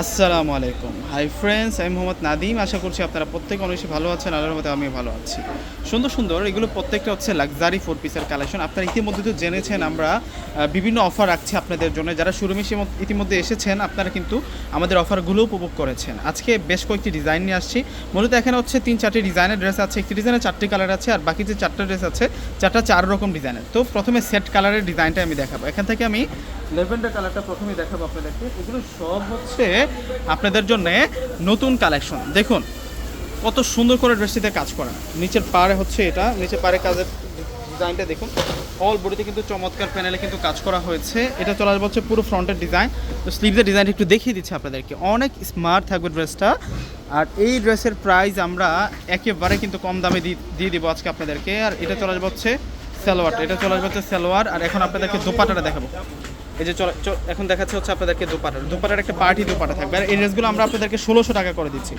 আসসালামু আলাইকুম। Hi friends আমি মোহাম্মদ নাদিম। আশা করছি আপনারা প্রত্যেক অনেক ভালো আছেন, আল্লাহর মধ্যে আমি ভালো আছি। সুন্দর সুন্দর, এগুলো প্রত্যেকটা হচ্ছে লাক্সারি ফোর পিসের কালেকশন আপনারা ইতিমধ্যে তো জেনেছেন, আমরা বিভিন্ন অফার রাখছি আপনাদের জন্য। যারা শোরুমে ইতিমধ্যে এসেছেন, আপনারা কিন্তু আমাদের অফারগুলো উপভোগ করেছেন। আজকে বেশ কয়েকটি ডিজাইন নিয়ে আসছি। মূলত এখানে হচ্ছে তিন, চারটি ডিজাইনের ড্রেস আছে। একটি ডিজাইনের চারটি কালার আছে, আর বাকি যে চারটা ড্রেস আছে, চারটা চার রকম ডিজাইনের তো প্রথমে সেট কালারের ডিজাইনটা আমি দেখাবো। এখান থেকে আমি লেভেন্ডার কালারটা প্রথমেই দেখাবো আপনাদেরকে। এগুলো সব হচ্ছে আপনাদের জন্য নতুন কালেকশন দেখুন, কত সুন্দর করে ড্রেসটিতে কাজ করা। নিচের পাড়ে হচ্ছে এটা, নিচের পাড়ে কাজের ডিজাইনটা দেখুন। অল বডিতে কিন্তু চমৎকার প্যানেলে কিন্তু কাজ করা হয়েছে। এটা চলে আসবে হচ্ছে পুরো ফ্রন্টের ডিজাইন তো স্লিভসের ডিজাইনটা একটু দেখিয়ে দিচ্ছি আপনাদেরকে। অনেক স্মার্ট থাকবে ড্রেসটা আর এই ড্রেসের প্রাইস আমরা একেবারে কিন্তু কম দামে দিয়ে দিব আজকে আপনাদেরকে। আর এটা চলে আসবে হচ্ছে সালোয়ারটা। এটা চলে আসবে হচ্ছে সালোয়ার। আর এখন আপনাদেরকে দোপাটাটা দেখাবো। এই যে চলে এখন দেখাচ্ছে হচ্ছে আপনাদেরকে দোপাটা। দোপাটার একটা পার্টি দুপাটা থাকবে। আর এই ড্রেসগুলো আমরা আপনাদেরকে ষোলোশো টাকা করে দিচ্ছি।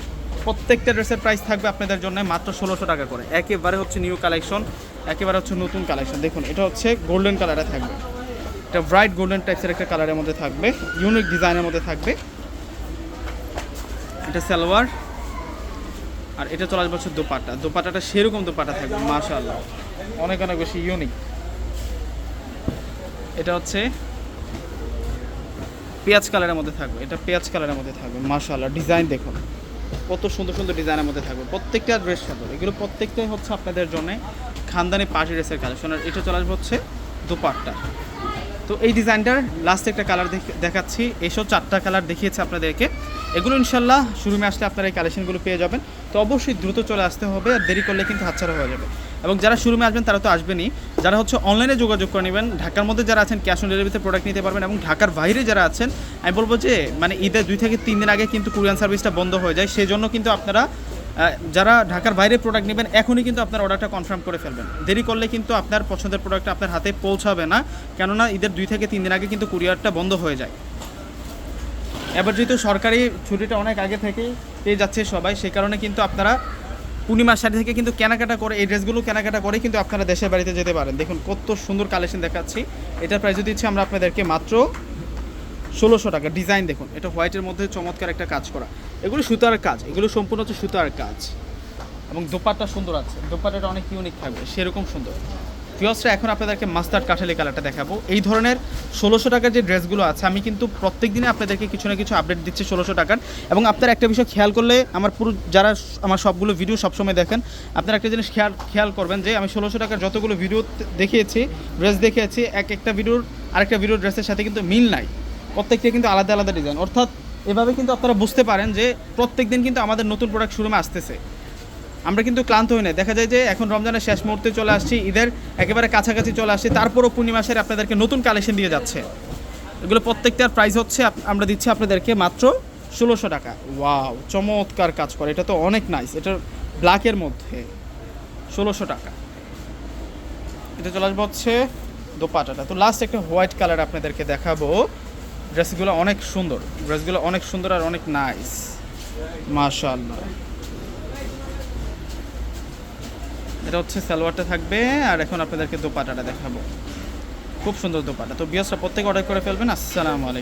প্রত্যেকটা ড্রেসের প্রাইস থাকবে আপনাদের জন্য মাত্র ষোলোশো টাকা করে। একেবারে হচ্ছে নিউ কালেকশন একেবারে হচ্ছে নতুন কালেকশন দেখুন, এটা হচ্ছে গোল্ডেন কালারে থাকবে। এটা ব্রাইট গোল্ডেন টাইপসের একটা কালারের মধ্যে থাকবে। ইউনিক ডিজাইনের মধ্যে থাকবে। এটা সালোয়ার। আর এটা চলে আসবে হচ্ছে দোপাটা। দোপাটাটা সেরকম দোপাটা থাকবে, মাশাআল্লাহ। অনেক অনেক বেশি ইউনিক এটা হচ্ছে পেঁয়াজ কালারের মধ্যে থাকবে, এটা পেঁয়াজ কালারের মধ্যে থাকবে মার্শাল ডিজাইন দেখুন। কত সুন্দর সুন্দর ডিজাইনের মধ্যে থাকবে, প্রত্যেকটা ড্রেস সুন্দর। এগুলো প্রত্যেকটাই হচ্ছে আপনাদের জন্য খানদানি পার্টি ড্রেসের কালেকশন। আর এটা চলে আসবে হচ্ছে দুপাট্টা। তো এই ডিজাইনটার লাস্ট একটা কালার দেখাচ্ছি এসব চারটা কালার দেখিয়েছে আপনাদেরকে। এগুলো ইনশাল্লাহ শুরুমে আসলে আপনারা এই কালেকশনগুলো পেয়ে যাবেন। তো অবশ্যই দ্রুত চলে আসতে হবে আর দেরি করলে কিন্তু হাতছাড়া হয়ে যাবে। এবং যারা শুরুমে আসবেন তারা তো আসবেনই। যারা হচ্ছে অনলাইনে যোগাযোগ করে নেবেন, ঢাকার মধ্যে যারা আছেন ক্যাশ অন ডেলিভারিতে প্রোডাক্ট নিতে পারবেন এবং ঢাকার বাইরে যারা আছেন, আমি বলব যে মানে ঈদের দুই থেকে তিন দিন আগে কিন্তু কুরিয়ান সার্ভিসটা বন্ধ হয়ে যায়। সেই জন্য কিন্তু আপনারা যারা ঢাকার বাইরে প্রোডাক্ট নেবেন, এখনই কিন্তু আপনার অর্ডারটা কনফার্ম করে ফেলবেন। দেরি করলে কিন্তু আপনার পছন্দের প্রোডাক্টটা আপনার হাতে পৌঁছাবে না। কেননা ঈদের দুই থেকে তিন দিন আগে কিন্তু কুরিয়ারটা বন্ধ হয়ে যায়। এবার যেহেতু সরকারি ছুটিটা অনেক আগে থেকেই পেয়ে যাচ্ছে সবাই, সেই কারণে কিন্তু আপনারা পূর্ণিমার শাড়ি থেকে কিন্তু কেনাকাটা করে, এই ড্রেসগুলো কেনাকাটা করে কিন্তু আপনারা দেশের বাড়িতে যেতে পারেন। দেখুন কত সুন্দর কালেকশন দেখাচ্ছি। এটার প্রাইস দিচ্ছি আমরা আপনাদেরকে মাত্র ষোলোশো টাকা। ডিজাইন দেখুন, এটা হোয়াইটের মধ্যে চমৎকার একটা কাজ করা। এগুলো সুতার কাজ, এগুলো সম্পূর্ণ হচ্ছে সুতার কাজ। এবং দোপাট্টা সুন্দর আছে, দোপাট্টাটা অনেক ইউনিক থাকবে, সেরকম সুন্দর। ফিওসরা এখন আপনাদেরকে মাস্টার্ড কাঠালি কালারটা দেখাবো। এই ধরনের ষোলোশো টাকার যে ড্রেসগুলো আছে, আমি কিন্তু প্রত্যেক দিনে আপনাদেরকে কিছু না কিছু আপডেট দিচ্ছি ষোলোশো টাকার। এবং আপনারা একটা বিষয় খেয়াল করলে আমার পুরো যারা আমার সবগুলো ভিডিও সবসময় দেখেন, আপনারা একটা জিনিস খেয়াল খেয়াল করবেন যে আমি ষোলোশো টাকার যতগুলো ভিডিও দেখিয়েছি ড্রেস দেখিয়েছি, এক একটা ভিডিওর আরেকটা ভিডিও ড্রেসের সাথে কিন্তু মিল নাই। প্রত্যেকটা কিন্তু আলাদা আলাদা ডিজাইন অর্থাৎ এভাবে কিন্তু আপনারা বুঝতে পারেন যে প্রত্যেক দিন কিন্তু আমাদের নতুন প্রোডাক্ট শুরুমে আসতেছে। আমরা কিন্তু ক্লান্ত হই না দেখা যায় যে এখন রমজানের শেষ মুহূর্তে চলে আসছি, ঈদের একেবারে কাছাকাছি চলে আসছি, তারপরও পূর্ণিমাসের আপনাদেরকে নতুন কালেকশন দিয়ে যাচ্ছে। এগুলো প্রত্যেকটার প্রাইস হচ্ছে আমরা দিচ্ছি আপনাদেরকে মাত্র ষোলোশো টাকা। ওয়াও চমৎকার কাজ করে। এটা তো অনেক নাইস এটা ব্ল্যাকের মধ্যে। ষোলোশো টাকা। এটা চলে আসব হচ্ছে দোপাটাটা। তো লাস্ট একটা হোয়াইট কালার আপনাদেরকে দেখাবো। ড্রেসগুলো অনেক সুন্দর। ড্রেসগুলো অনেক সুন্দর আর অনেক নাইস মাশাআল্লাহ। এটা হচ্ছে সালোয়ারটা থাকবে, আর এখন আপনাদেরকে দোপাটাটা দেখাবো। খুব সুন্দর দোপাটা। তো বিয়াসটা প্রত্যেকে অর্ডার করে ফেলবেন। আসসালামু আলাইকুম।